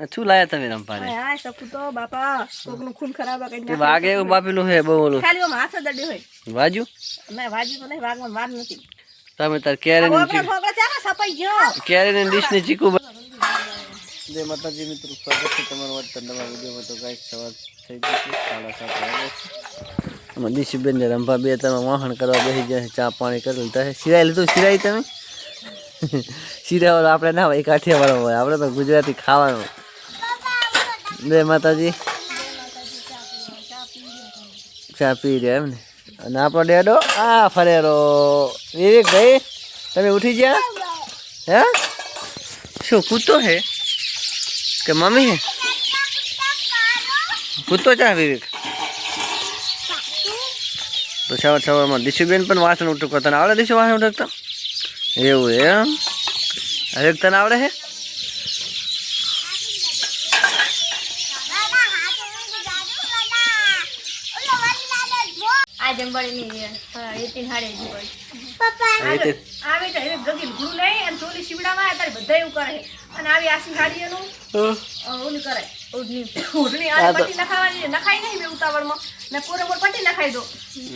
શું લાયા તમે રંપાને હા શકું તો બાપા કોકનું ખૂન ખરાબ કઈ તે વાગે એવું બાપેલું હે બહુ ઓલું. ખાલી આમ હાથ જ હોય. વાજુ? મે વાજુ તો નહીં વાગમાં માર નથી. તમે તાર કેરી ચાલો સપાઈ ગયો. કેરે ને ડીશ ને ચીકુ જય માતાજી મિત્રો સ્વાગત છે તમારું વર્તન નવા વિડીયોમાં. તો ગાઈસ સવાર થઈ ગઈ છે સાડા સાત વાગે અમે દિશુબેન ને રંભા બે તમે વાહણ કરવા બેસી જાય ચા પાણી કરી લીધા છે. સિરાય લીધું? સિરાય તમે? સિરાય આપણે ના હોય કાઠિયાવાળો હોય. આપણે તો ગુજરાતી ખાવાનું. જય માતાજી ચા પી રહ્યા એમ ને અને આપણો ડેડો આ ફરેરો વિવેક ભાઈ તમે ઉઠી ગયા હે શું કૂતો હે કે મમ્મી હે કૂતો ચા વિવેક તો સવાર સવારમાં દિશુબેન પણ વાસણ ઉઠું તને આવડે દિશુ વાસણ ઉઠકતા એવું એમ હવે તને આવડે હે આ જંબાડીની એતીન હાડે જંબાડી હવે તે આવી તો હવે ગગીલ ગુરુ નહીં અને ચોલી શીવડામાં અત્યારે બધા એવું કરે. અને આવી આસી સાડી એનું ઓલું કરે ઉડની ઉઢણી આ આ નખાવાની નખાય નહીં બે ઉતાવળમાં. ને કોરે કોર નખાઈ દો.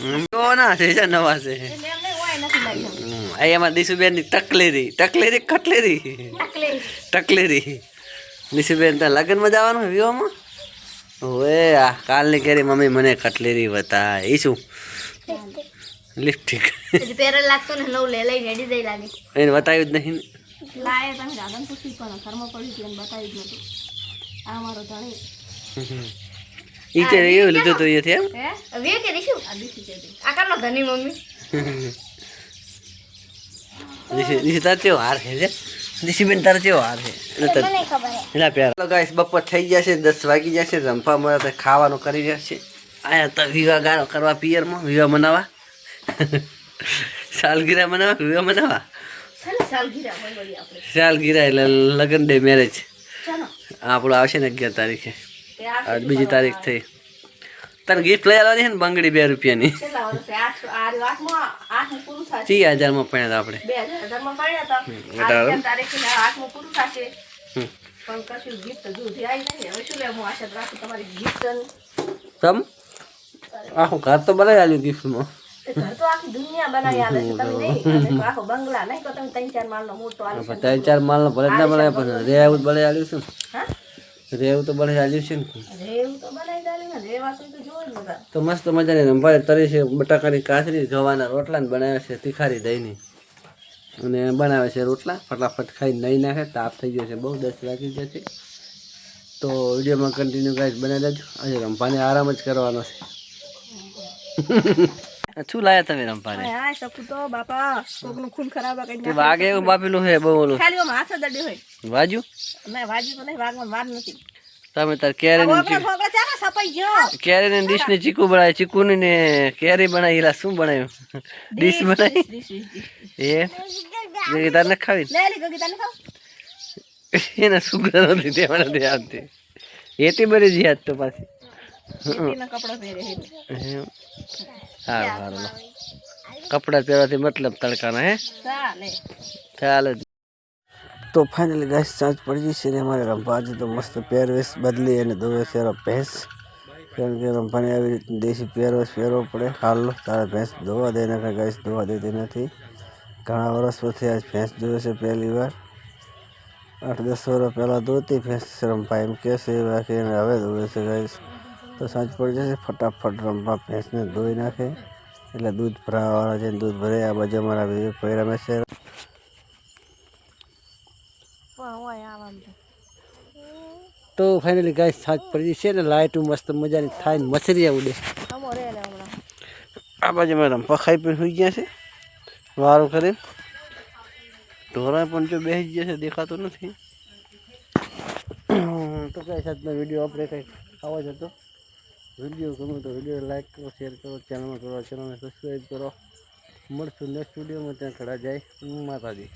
હમ, ના છે છે નવા છે. એટલે એમ નહીં હોય નથી લાગી એમાં દિશુબેનની ટકલેરી ટકલેરી કટલેરી? ટકલે ટકલેરી નિશુબેન ત્યાં લગ્નમાં જવાનું વિવાહમાં? ઓએ આ કાલની કેરી મમ્મી મને કટલેરી બતા એ શું? લિપસ્ટિક હજી પહેરેલ લાગતું ને નવું લે લઈ રેડી દઈ લાગે. એને બતાવ્યું જ નહીં લાય તમે દાદાને પૂછી પણ ઘરમાં પડી એને બતાવી જ નતું આ મારો ધણી. ઈ તે એવું લીધું તો અહીંયાથી એમ? હે? વે કે દીશું? આ દીશું છે. આ કામનો ધણી મમ્મી. દિશી દિશી તાર કેવો હાર છે દિશીબેન તાર કેવો હાર છે? એટલે પ્યાર ગાઈસ બપોર થઈ જશે છે દસ વાગી જશે રંફા મળે તો ખાવાનું કરી રહ્યા છે. આયા તો વિવાહ ગાળો કરવા પિયરમાં વિવાહ મનાવા સાલગીરા મનાવા વિવાહ મનાવા સાલગીરા આપણે. એટલે લગ્ન ડે મેરેજ આપણો આપણું આવશે ને અગિયાર તારીખે. આજ બીજી તારીખ થઈ. તને ગિફ્ટ લઈ આવવાની છે ને બંગડી બે રૂપિયાની? ત્રીસ હજારમાં પડ્યા આપણે? હતા અઢાર. આ અગિયાર તારીખે આઠમું પૂરું થશે. હમ. પણ કશું ગિફ્ટ હજુ સુધી નહીં. હવે શું લે આશા રાખું તમારી ગિફ્ટ તમ? આખું ઘર તો બનાવી આવ્યું ગિફ્ટમાં. ત્રણ ચાર ચાર માલનો ભલે ના બનાવે પણ રેવું તો બનાવી આવ્યું છે ને. રેવું તો બનાવી આવ્યું છે ને. તો ને મસ્ત મજાની રંભારે તરી છે બટાકાની કાચરી ગવાના રોટલા બનાવે છે તીખારી દહીંની. અને બનાવે છે રોટલા ફટાફટ ખાઈ નહીં નાખે તાપ થઈ ગયો છે બહુ દસ વાગી ગયા છે. તો વિડીયોમાં કન્ટિન્યુ ગાઈસ બનાવી દેજો. આજે રંભાને આરામ જ કરવાનો છે. શું લાયા તમે રંપાને હા શકું તો બાપા કોકનું ખૂન ખરાબ કઈ વાગે એવું બાપેલું હે બહુ ઓલું. ખાલી જ અડ્યો હોય. વાજુ મેં વાજુ તો નહીં વાગમાં વાર નથી. તમે તાર કેરી ગયો. કેરી ને ડીશ ને ચીકુ બનાવી ચીકુ ને કેરી બનાવી એલા શું બનાવ્યું? ડીશ બનાવી. એ? તાર ને ખાવી લે લી ગગી તને ખાવ. એને શું નથી તે મને તે આવતી એથી બરી જીયાત યાદ તો પાછી. સારું સારું લો. કપડાં પહેરવાથી મતલબ તડકાના હે? ચાલે. ચાલે તો ફાઇનલી ગાઈસ ચાર્જ પડી જશે ને અમારે રંભા આજે તો મસ્ત પહેરવેશ બદલી અને દોવે છે ભેંસ કારણ કે રંભાને આવી રીતે દેશી પહેરવેશ પહેરવો પડે. હાલ તારે ભેંસ ધોવા દે નાખે ગાઈસ ધોવા દેતી નથી. ઘણા વર્ષ પછી આજ ભેંસ જોવે છે પહેલી વાર. આઠ દસ વર્ષ પહેલાં ધોતી ભેંસ રંભા એમ કહે છે બાકી એને હવે ધોવે છે ગાઈસ તો સાંજ પડી જશે ફટાફટ રમવા ભેંસને ધોઈ નાખે. એટલે દૂધ ભરાવાળા છે દૂધ ભરે આ બાજુ અમારા વિવેક ભાઈ રમે છે. તો ફાઇનલી ગાય સાંજ પડી છે ને લાઇટ મસ્ત મજાની થાય ને મછરી ઉડે અમો આ બાજુ રમવા ખાઈ પણ સુઈ ગયા છે. વારો કરી ઢોરા પણ જો બેસી ગયા છે દેખાતું નથી. તો કઈ સાતનો વીડિયો આપણે કંઈક આવો જ હતો. વીડિયો ગમે તો વીડિયો લાઇક કરો શેર કરો ચેનલમાં કરો ચેનલને સબસ્ક્રાઈબ કરો. મળશું નેક્સ્ટ વિડીયોમાં, ત્યાં ખડા જાય માતાજી.